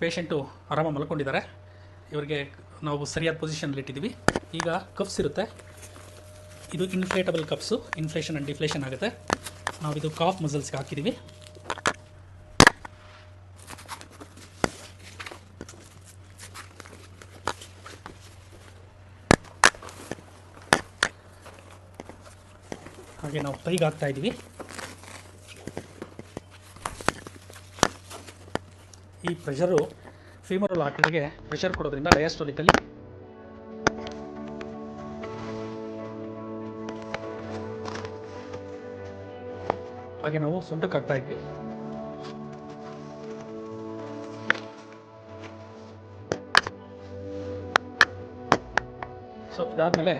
Patient ಆರಾಮ ಮಲ್ಕೊಂಡಿದ್ದಾರೆ. ಇವರಿಗೆ ನಾವು ಸರಿಯಾದ ಪೊಸಿಷನಲ್ಲಿ ಇಟ್ಟಿದ್ದೀವಿ. ಈಗ ಕಪ್ಸ್ ಇರುತ್ತೆ. ಇದು inflatable cups inflation and deflation ಆಗುತ್ತೆ. ನಾವು ಇದು ಕಾಫ್ ಮಸಲ್ಸ್ಗೆ ಹಾಕಿದ್ದೀವಿ. ಹಾಗೆ ನಾವು ಕೈಗೆ ಹಾಕ್ತಾ ಇದ್ದೀವಿ. ಈ ಪ್ರೆಷರು ಫೀಮರಲ್ ಆರ್ಟರಿಗೆ ಪ್ರೆಷರ್ ಕೊಡೋದ್ರಿಂದ ಡಯಾಸ್ಟೋಲಿಕಲ್ಲಿ ಹಾಗೆ ನಾವು ಸೊಂಟಕ್ಕೆ ಹಾಕ್ತಾ ಇದ್ವಿ. ಸೊ ಇದಾದ್ಮೇಲೆ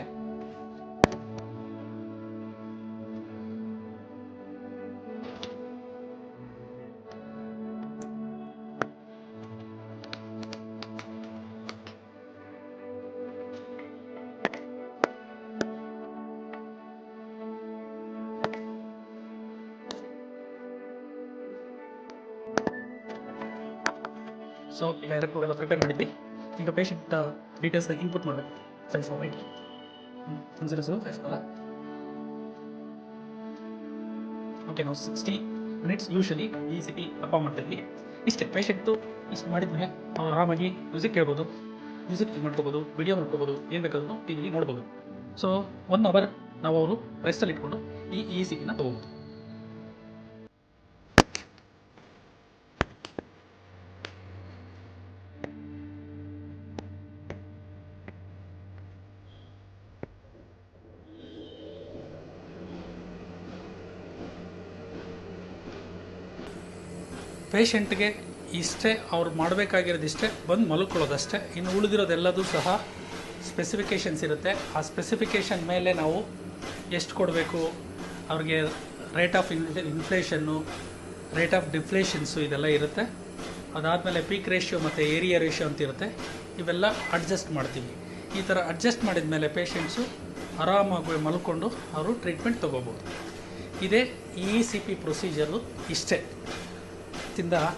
ಸೊ ಎಲ್ಲ ಪ್ರಿಪೇರ್ ಮಾಡಿದ್ವಿ. ಈಗ ಪೇಷಂಟ್ ಡೀಟೇಲ್ಸ್ ಇನ್ಪುಟ್ ಮಾಡಬೇಕು. Five four eight zero zero five okay ನಾವು ಸಿಕ್ಸ್ಟಿ ಮಿನಿಟ್ಸ್ ಯೂಶಲಿ ಈ ಸಿಟಿ ಅಪ್ಪ ಮಾಡ್ತಿದ್ವಿ. ಇಷ್ಟೇ ಪೇಷಂಟು ಇಷ್ಟು ಮಾಡಿದ್ಮೇಲೆ ನಾವು ಆರಾಮಾಗಿ ಮ್ಯೂಸಿಕ್ ಕೇಳ್ಬೋದು. ಮ್ಯೂಸಿಕ್ ಮಾಡ್ಕೋಬೋದು ವಿಡಿಯೋ ನೋಡ್ಕೋಬೋದು ಏನು ಬೇಕಾದ್ರೂ ಟಿ ವಿ ನೋಡ್ಬೋದು. ಸೊ ಒನ್ ಅವರ್ ನಾವು ಅವರು ರೆಸ್ಟಲ್ಲಿ ಇಟ್ಕೊಂಡು ಈ ಇ ಸಿ ಟಿನ ತೊಗೋಬೋದು. ಪೇಷಂಟ್ಗೆ ಇಷ್ಟೇ ಅವ್ರು ಮಾಡಬೇಕಾಗಿರೋದಿಷ್ಟೇ ಬಂದು ಮಲ್ಕೊಳ್ಳೋದಷ್ಟೇ. ಇನ್ನು ಉಳಿದಿರೋದೆಲ್ಲದೂ ಸಹ ಸ್ಪೆಸಿಫಿಕೇಷನ್ಸ್ ಇರುತ್ತೆ. ಆ ಸ್ಪೆಸಿಫಿಕೇಷನ್ ಮೇಲೆ ನಾವು ಎಷ್ಟು ಕೊಡಬೇಕು? ಅವ್ರಿಗೆ ರೇಟ್ ಆಫ್ ಇನ್ ಇನ್ಫ್ಲೇಷನ್ನು ರೇಟ್ ಆಫ್ ಡಿಫ್ಲೇಷನ್ಸು ಇದೆಲ್ಲ ಇರುತ್ತೆ. ಅದಾದಮೇಲೆ ಪೀಕ್ ರೇಷಿಯೋ ಮತ್ತು ಏರಿಯಾ ರೇಷಿಯೋ ಅಂತ ಇರುತ್ತೆ. ಇವೆಲ್ಲ ಅಡ್ಜಸ್ಟ್ ಮಾಡ್ತೀವಿ. ಈ ಥರ ಅಡ್ಜಸ್ಟ್ ಮಾಡಿದ ಮೇಲೆ ಪೇಷೆಂಟ್ಸು ಆರಾಮಾಗಿ ಮಲ್ಕೊಂಡು ಅವರು ಟ್ರೀಟ್ಮೆಂಟ್ ತೊಗೋಬೋದು. ಇದೇ ಇ ಸಿ ಪಿ ಪ್ರೊಸೀಜರು ಇಷ್ಟೇ. 뛴다.